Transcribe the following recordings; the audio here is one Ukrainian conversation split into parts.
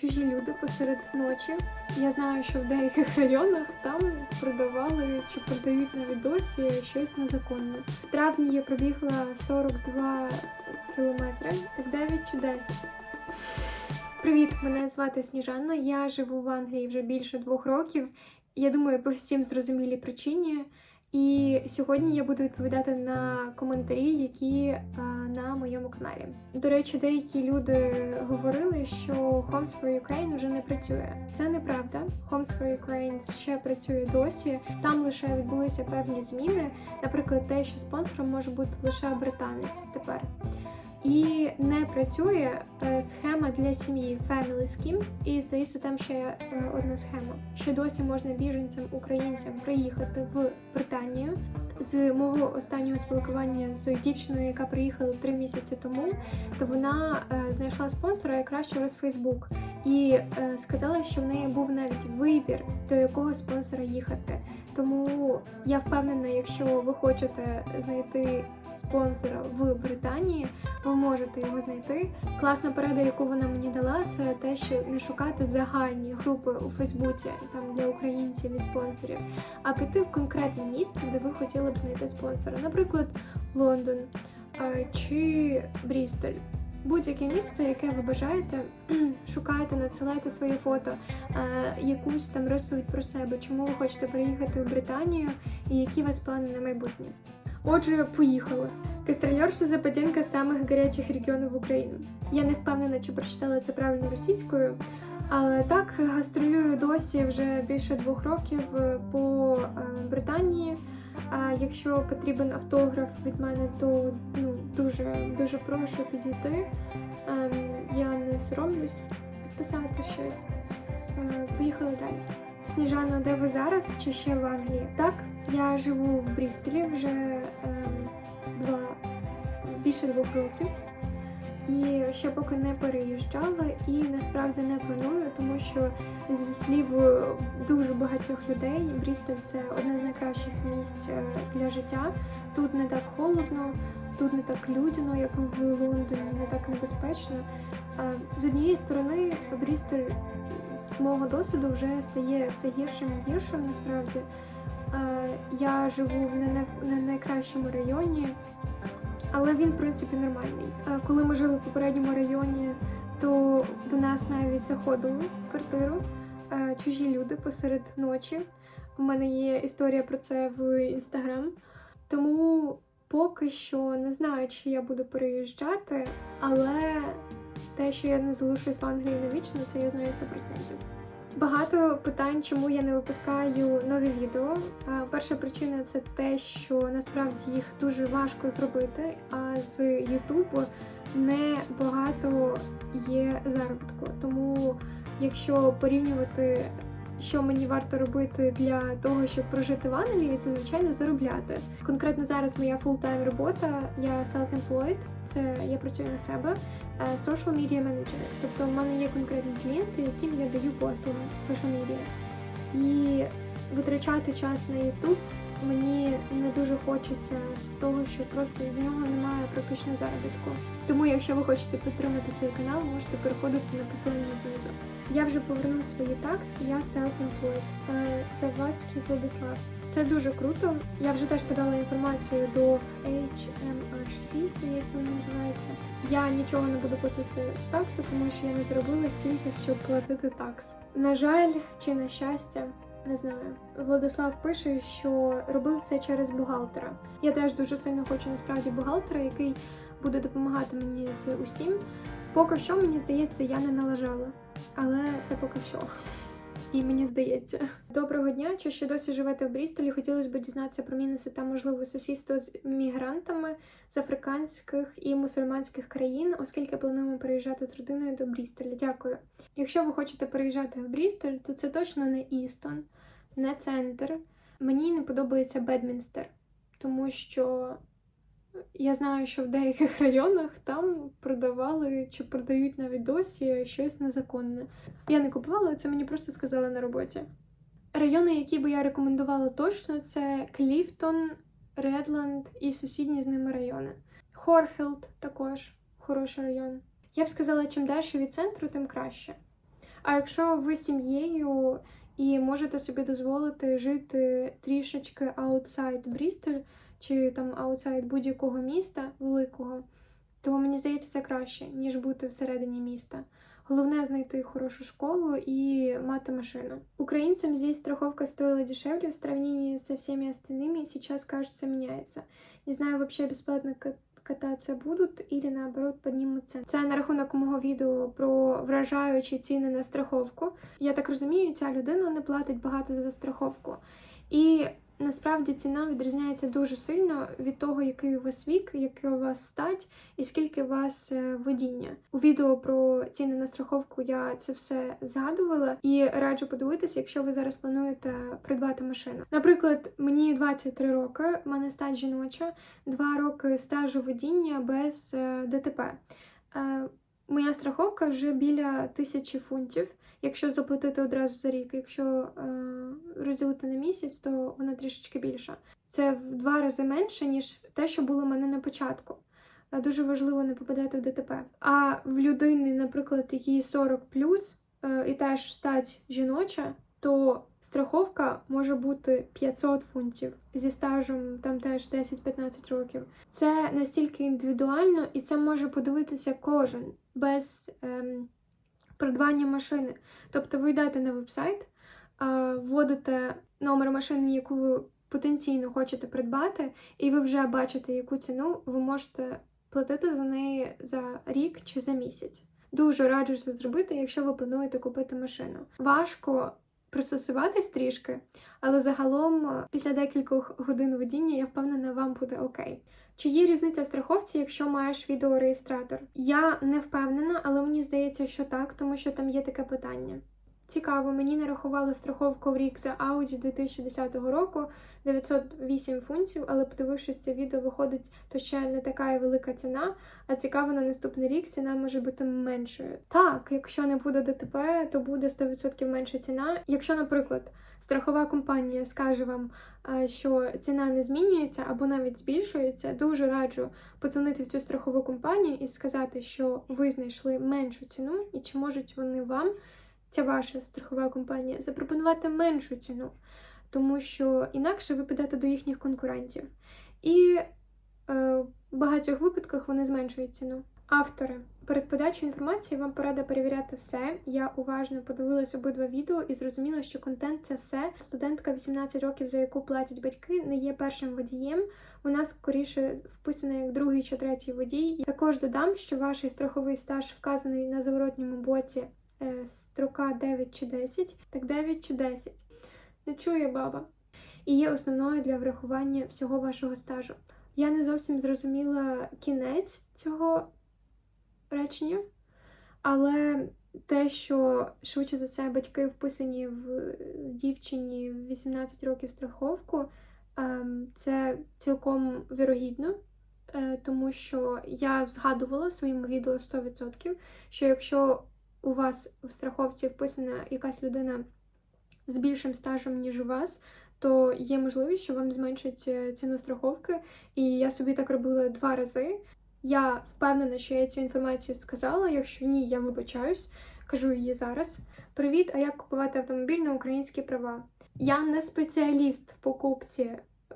Чужі люди посеред ночі. Я знаю, що в деяких районах там продавали чи продають навіть досі щось незаконне. В травні я пробігла 42 кілометри, так 9 чи 10. Привіт, мене звати Сніжана. Я живу в Англії вже більше двох років. Я думаю, по всім зрозумілій причині. І сьогодні я буду відповідати на коментарі, які а, на моєму каналі. До речі, деякі люди говорили, що Homes for Ukraine вже не працює. Це неправда. Homes for Ukraine ще працює досі. Там лише відбулися певні зміни. Наприклад, те, що спонсором може бути лише британець тепер. І не працює е, схема для сім'ї Family Scheme, і здається, там ще е, одна схема. Що досі можна біженцям українцям приїхати в Британію. З мого останнього спілкування з дівчиною, яка приїхала три місяці тому, то вона е, знайшла спонсора якраз через Facebook і сказала, що в неї був навіть вибір, до якого спонсора їхати. Тому я впевнена, якщо ви хочете знайти спонсора в Британії, ви можете його знайти. Класна порада, яку вона мені дала, це те, що не шукати загальні групи у Фейсбуці там для українців і спонсорів, а піти в конкретне місце, де ви хотіли б знайти спонсора, наприклад, Лондон чи Брістоль. Будь-яке місце, яке ви бажаєте, шукайте, надсилайте свої фото, якусь там розповідь про себе, чому ви хочете приїхати в Британію і які у вас плани на майбутнє. Отже, поїхали. Гастрольорша Западінка самих гарячих регіонів України. Я не впевнена, чи прочитала це правильно російською, але так гастролюю досі вже більше двох років е, по е, Британії. А якщо потрібен автограф від мене, то ну дуже дуже прошу підійти. Ем, я не соромлюсь підписати щось. Е, Поїхали далі. Сніжано, де ви зараз чи ще в Англії? Так, я живу в Брістолі вже ем, два більше двох років. І ще поки не переїжджала, і насправді не планую, тому що зі слів е, дуже багатьох людей Брістоль це одне з найкращих місць е, для життя. Тут не так холодно, тут не так людяно, як в Лондоні, не так небезпечно. Е, З однієї сторони, Брістоль з мого досвіду вже стає все гіршим і гіршим насправді. Е, Я живу в не не найкращому районі, але він, в принципі, нормальний. Е, Коли ми жили в попередньому районі, то до нас навіть заходили в квартиру е, чужі люди посеред ночі. У мене є історія про це в інстаграм. Тому поки що не знаю, чи я буду переїжджати, але те, що я не залишусь в Англії навічно, це я знаю 100%. Багато питань, чому я не випускаю нові відео. Перша причина це те, що насправді їх дуже важко зробити, а з YouTube не багато є заробітку. Тому, якщо порівнювати, що мені варто робити для того, щоб прожити в Англії, це звичайно заробляти. Конкретно зараз моя фултайм робота, я self-employed, це я працюю на себе е, social media manager. Тобто в мене є конкретні клієнти, яким я даю послуги social media. І витрачати час на YouTube мені не дуже хочеться з того, що просто з нього немає практично заробітку. Тому, якщо ви хочете підтримати цей канал, можете переходити на посилання знизу. Я вже поверну свої такс, я self-employed. Е, Завадський Владислав. Це дуже круто. Я вже теж подала інформацію до HMRC, здається, вона називається. Я нічого не буду платити з таксу, тому що я не зробила стільки, щоб платити такс. На жаль, чи на щастя, не знаю. Владислав пише, що робив це через бухгалтера. Я теж дуже сильно хочу насправді бухгалтера, який буде допомагати мені з усім. Поки що, мені здається, я не налажала. Але це поки що. І мені здається. Доброго дня. Чи ще досі живете в Брістолі? Хотілося б дізнатися про мінуси та можливе сусідство з мігрантами з африканських і мусульманських країн, оскільки плануємо переїжджати з родиною до Брістоля. Дякую. Якщо ви хочете переїжджати в Брістоль, то це точно не Істон, не центр. Мені не подобається Бедмінстер, тому що я знаю, що в деяких районах там продавали чи продають навіть досі щось незаконне. Я не купувала, це мені просто сказали на роботі. Райони, які би я рекомендувала точно, це Кліфтон, Редланд і сусідні з ними райони. Хорфілд також хороший район. Я б сказала, чим далі від центру, тим краще. А якщо ви сім'єю і можете собі дозволити жити трішечки аутсайд Брістоль чи там аутсайд будь-якого міста великого, то мені здається, це краще, ніж бути всередині міста. Головне знайти хорошу школу и мати машину. Украинцам здесь страховка стоила дешевле в сравнении со всеми остальными, сейчас, кажется, меняется. Не знаю, вообще бесплатно ка- кататься будут или наоборот піднімуться. Це на рахунок мого відео про вражаючі ціни на страховку. Я так розумію, ця людина не платить багато за страховку. І насправді ціна відрізняється дуже сильно від того, який у вас вік, яка у вас стать і скільки у вас е, водіння. У відео про ціни на страховку я це все згадувала і раджу подивитися, якщо ви зараз плануєте придбати машину. Наприклад, мені 23 роки, в мене стать жіноча, 2 роки стажу водіння без е, ДТП. Е, Моя страховка вже біля тисячі фунтів. Якщо заплатити одразу за рік, якщо е, розділити на місяць, то вона трішечки більша. Це в два рази менше, ніж те, що було в мене на початку. Е, Дуже важливо не попадати в ДТП. А в людини, наприклад, якій 40 е, і теж стать жіноча, то страховка може бути 500 фунтів зі стажем там теж 10-15 років. Це настільки індивідуально, і це може подивитися кожен без ем, придбання машини. Тобто ви йдете на вебсайт, вводите номер машини, яку ви потенційно хочете придбати, і ви вже бачите, яку ціну ви можете платити за неї за рік чи за місяць. Дуже раджу це зробити, якщо ви плануєте купити машину. Важко пристосуватись трішки, але загалом е, після декількох годин водіння я впевнена, вам буде окей. Чи є різниця в страховці, якщо маєш відеореєстратор? Я не впевнена, але мені здається, що так, тому що там є таке питання. Цікаво, мені нарахували страховку в рік за Audi 2010 року 908 фунтів, але подивившись це відео, виходить, то ще не така і велика ціна. А цікаво, на наступний рік ціна може бути меншою. Так, якщо не буде ДТП, то буде 100% менша ціна. Якщо, наприклад, страхова компанія скаже вам, що ціна не змінюється або навіть збільшується, дуже раджу подзвонити в цю страхову компанію і сказати, що ви знайшли меншу ціну, і чи можуть вони вам, ця ваша страхова компанія, запропонувати меншу ціну, тому що інакше ви підете до їхніх конкурентів. І е, в багатьох випадках вони зменшують ціну. Автори. Перед подачею інформації вам порада перевіряти все. Я уважно подивилась обидва відео і зрозуміла, що контент це все. Студентка 18 років, за яку платять батьки, не є першим водієм. Вона скоріше вписана як другий чи третій водій. Також додам, що ваш страховий стаж вказаний на заворотньому боці строка 9 чи 10, так 9 чи 10. Не чує баба. І є основною для врахування всього вашого стажу. Я не зовсім зрозуміла кінець цього речення, але те, що швидше за все батьки вписані в дівчині в 18 років страховку, ем, це цілком вірогідно. Е, Тому що я згадувала в своєму відео 100%, що якщо у вас в страховці вписана якась людина з більшим стажем, ніж у вас, то є можливість, що вам зменшать е, ціну страховки. І я собі так робила два рази. Я впевнена, що я цю інформацію сказала. Якщо ні, я вибачаюсь, кажу її зараз. Привіт, а як купувати автомобіль на українські права? Я не спеціаліст в покупці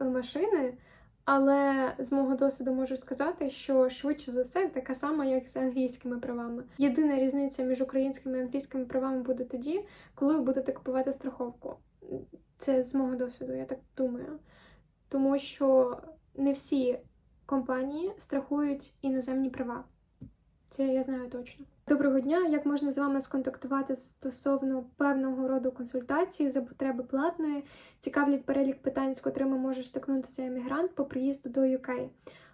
е, машини, але з мого досвіду можу сказати, що швидше за все така сама, як з англійськими правами. Єдина різниця між українськими і англійськими правами буде тоді, коли ви будете купувати страховку. Це з мого досвіду, я так думаю. Тому що не всі компанії страхують іноземні права. Це я знаю точно. Доброго дня! Як можна з вами сконтактувати стосовно певного роду консультації за потреби платної? Цікавлять перелік питань, з котрими може стикнутися емігрант по приїзду до UK.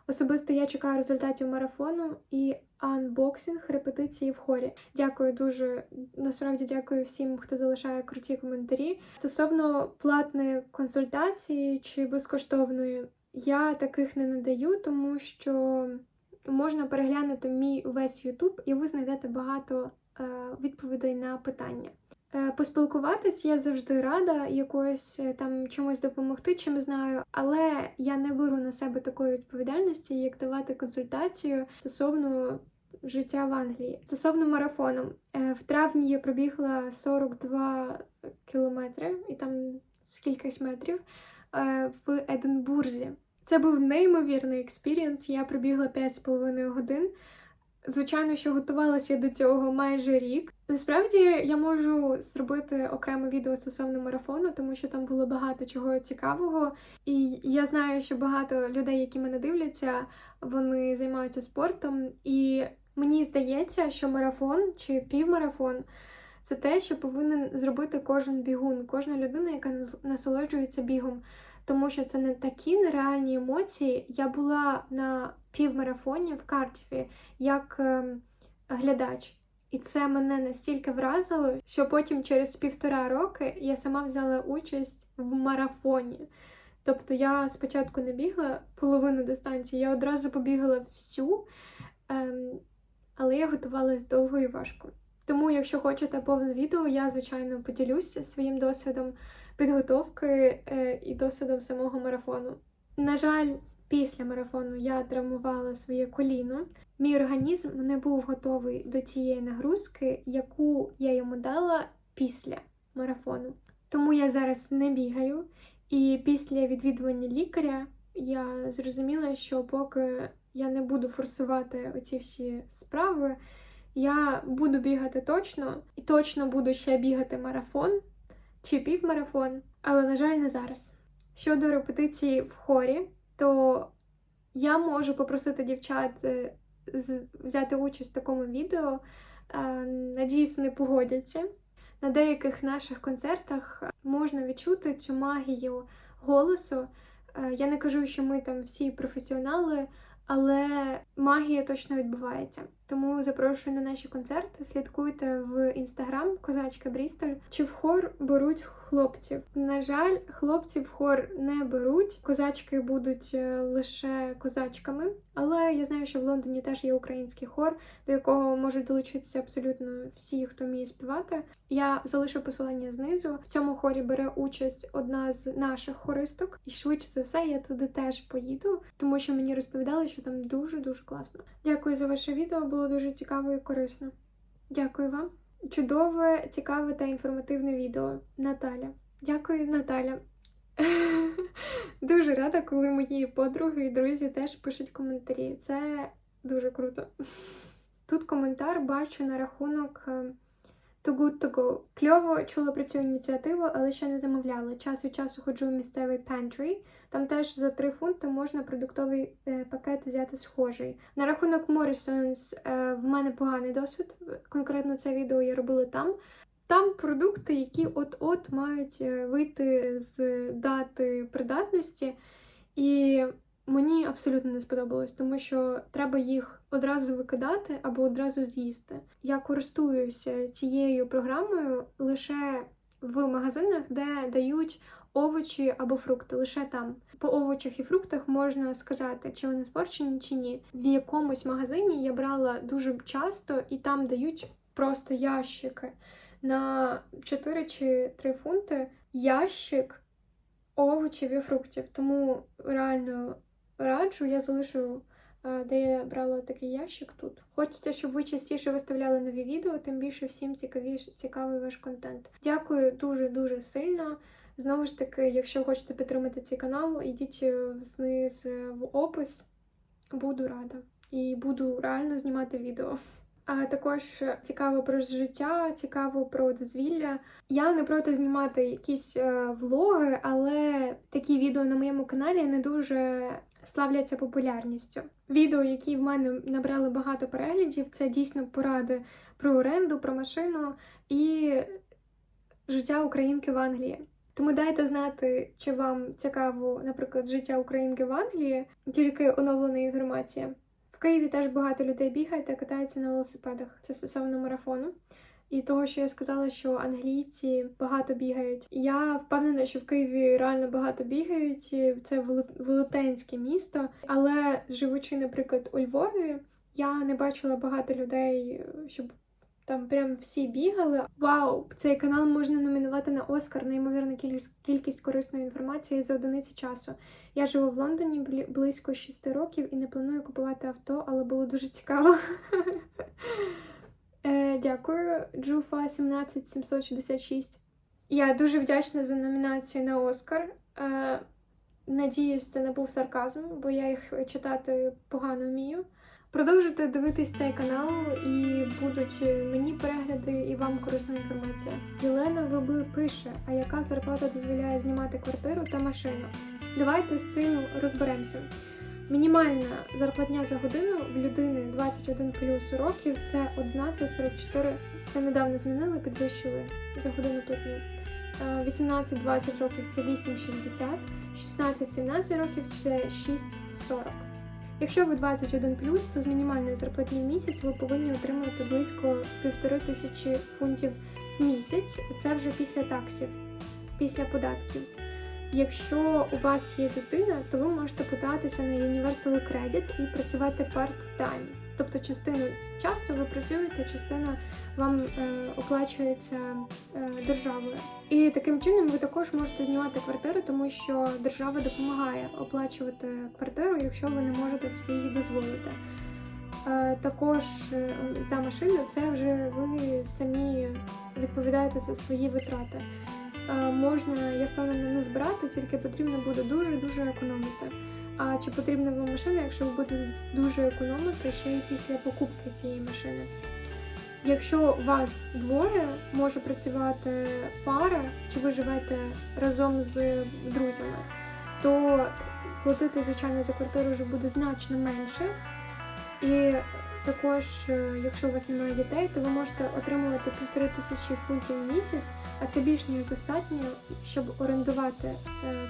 Особисто я чекаю результатів марафону і анбоксинг репетиції в хорі. Дякую дуже. Насправді дякую всім, хто залишає круті коментарі. Стосовно платної консультації чи безкоштовної, я таких не надаю, тому що можна переглянути мій весь YouTube, і ви знайдете багато е, відповідей на питання. Е, Поспілкуватись я завжди рада якоюсь е, там чомусь допомогти, чим знаю, але я не беру на себе такої відповідальності, як давати консультацію стосовно життя в Англії. Стосовно марафону, в травні я пробігла 42 кілометри і там скількись метрів в Единбурзі. Це був неймовірний експірієнс. Я пробігла 5,5 годин. Звичайно, що готувалася до цього майже рік. Насправді я можу зробити окреме відео стосовно марафону, тому що там було багато чого цікавого. І я знаю, що багато людей, які мене дивляться, вони займаються спортом. І мені здається, що марафон чи півмарафон це те, що повинен зробити кожен бігун, кожна людина, яка нас- насолоджується бігом. Тому що це не такі нереальні емоції. Я була на півмарафоні в Картіфі як ем, глядач. І це мене настільки вразило, що потім через півтора роки я сама взяла участь в марафоні. Тобто я спочатку не бігла половину дистанції, я одразу побігла всю, ем, але я готувалась довго і важко. Тому, якщо хочете повне відео, я, звичайно, поділюся своїм досвідом підготовки е, і досвідом самого марафону. На жаль, після марафону я травмувала своє коліно. Мій організм не був готовий до тієї нагрузки, яку я йому дала після марафону. Тому я зараз не бігаю. І після відвідування лікаря я зрозуміла, що поки я не буду форсувати оці всі справи, я буду бігати точно, і точно буду ще бігати марафон чи півмарафон, але, на жаль, не зараз. Щодо репетиції в хорі, то я можу попросити дівчат е, взяти участь в такому відео. Е, Надіюсь, вони погодяться. На деяких наших концертах можна відчути цю магію голосу. Е, Я не кажу, що ми там всі професіонали, але магія точно відбувається. Тому запрошую на наші концерти. Слідкуйте в інстаграм Козачка Брістоль. Чи в хор беруть хлопців? На жаль, хлопців в хор не беруть. Козачки будуть е, лише козачками. Але я знаю, що в Лондоні теж є український хор, до якого можуть долучитися абсолютно всі, хто вміє співати. Я залишу посилання знизу. В цьому хорі бере участь одна з наших хористок, і швидше за все я туди теж поїду, тому що мені розповідали, що там дуже дуже класно. Дякую за ваше відео, було дуже цікаво і корисно. Дякую вам. Чудове, цікаве та інформативне відео. Наталя. Дякую, Наталя. Дуже рада, коли мої подруги і друзі теж пишуть коментарі. Це дуже круто. Тут коментар бачу на рахунок Good To Go. Кльово чула про цю ініціативу, але ще не замовляла. Час від часу ходжу в місцевий pantry. Там теж за 3 фунти можна продуктовий е, пакет взяти схожий. На рахунок Morrisons е, в мене поганий досвід. Конкретно це відео я робила там. Там продукти, які от-от мають е, вийти з дати придатності, і мені абсолютно не сподобалось, тому що треба їх одразу викидати або одразу з'їсти. Я користуюся цією програмою лише в магазинах, де дають овочі або фрукти, лише там. По овочах і фруктах можна сказати, чи вони спорчені, чи ні. В якомусь магазині я брала дуже часто, і там дають просто ящики на 4 чи 3 фунти ящик овочів і фруктів. Тому реально раджу, я залишу, де я брала такий ящик тут. Хочеться, щоб ви частіше виставляли нові відео, тим більше всім цікавіш, цікавий ваш контент. Дякую дуже-дуже сильно. Знову ж таки, якщо хочете підтримати цей канал, йдіть е, вниз е, в опис. Буду рада. І буду реально знімати відео. А також цікаво про життя, цікаво про дозвілля. Я не проти знімати якісь е, влоги, але такі відео на моєму каналі не дуже славляться популярністю. Відео, які в мене набрали багато переглядів, це дійсно поради про оренду, про машину і життя українки в Англії. Тому дайте знати, чи вам цікаво, наприклад, життя українки в Англії, тільки оновлена інформація. В Києві теж багато людей бігає та катаються на велосипедах. Це стосовно марафону. І того, що я сказала, що англійці багато бігають. Я впевнена, що в Києві реально багато бігають. Це велетенське місто. Але живучи, наприклад, у Львові, я не бачила багато людей, щоб Там прям всі бігали. Вау! Цей канал можна номінувати на Оскар. Неймовірна кількість, корисної інформації за одиниці часу. Я живу в Лондоні близько 6 років і не планую купувати авто, але було дуже цікаво. Дякую, Джуфа 17766. Я дуже вдячна за номінацію на Оскар. Е, Надіюсь, це не був сарказм, бо я їх читати погано вмію. Продовжуйте дивитись цей канал, і будуть мені перегляди і вам корисна інформація. Єлена ВБ пише: а яка зарплата дозволяє знімати квартиру та машину? Давайте з цим розберемося. Мінімальна зарплатня за годину в людини 21 плюс років це 11,44. Це недавно змінили, підвищили за годину платню. Е, 18-20 років це 8,60, 16-17 років це 6,40. Якщо ви 21 плюс, то з мінімальної зарплатні в місяць ви повинні отримувати близько півтори тисячі фунтів в місяць. Це вже після таксів, після податків. Якщо у вас є дитина, то ви можете податися на Universal Credit і працювати part-time. Тобто частину часу ви працюєте, частина вам е, оплачується е, державою. І таким чином ви також можете знімати квартиру, тому що держава допомагає оплачувати квартиру, якщо ви не можете собі її дозволити. Е, також е, за машину це вже ви самі відповідаєте за свої витрати. Можна, я впевнена, не збирати, тільки потрібно буде дуже-дуже економити. А чи потрібна вам машина, якщо ви будете дуже економити ще й після покупки цієї машини? Якщо вас двоє, може працювати пара, чи ви живете разом з друзями, то платити, звичайно, за квартиру вже буде значно менше. І також, е, якщо у вас немає дітей, то ви можете отримувати півтори тисячі фунтів в місяць, а це більш ніж достатньо, щоб орендувати е,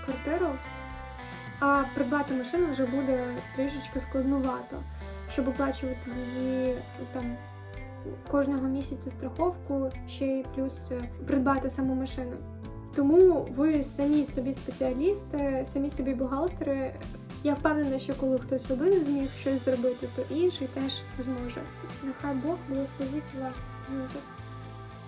квартиру. А придбати машину вже буде трішечки складнувато, щоб оплачувати її там кожного місяця страховку, ще й плюс е, придбати саму машину. Тому ви самі собі спеціалісти, самі собі бухгалтери. Я впевнена, що коли хтось один зміг щось зробити, то інший теж зможе. Нехай Бог благословить вас, друзі.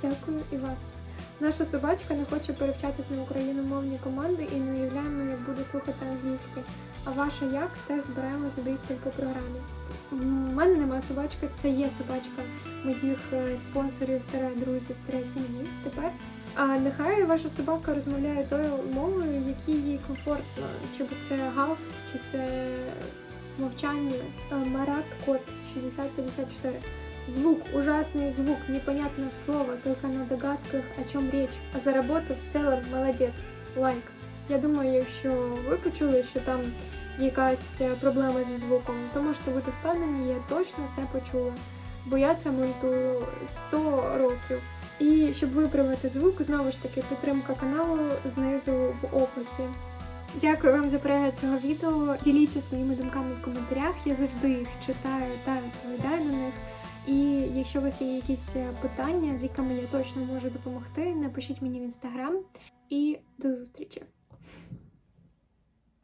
Дякую і вас. Наша собачка не хоче перевчатись на україномовні команди і не уявляємо, як буде слухати англійське. А ваша як теж збираємо собі по програмі. У мене немає собачки, це є собачка моїх е, спонсорів друзів сім'ї тепер. А нехай ваша собака розмовляє тою мовою, якій їй комфортно, чи це гав, чи це мовчання. Е, Марат Кот 6054. Звук, ужасный звук, непонятное слово, только на догадках, о чем речь. А за работу в целом молодець. Лайк. Я думаю, якщо ви почули, що там якась проблема зі звуком, то можете бути впевнені, я точно це почула. Бо я це монтую 100 років. І щоб виправити звук, знову ж таки підтримка каналу знизу в описі. Дякую вам за перегляд цього відео. Діліться своїми думками в коментарях. Я завжди їх читаю та відповідаю на них. І якщо у вас є якісь е, питання, з якими я точно можу допомогти, напишіть мені в інстаграм. І до зустрічі!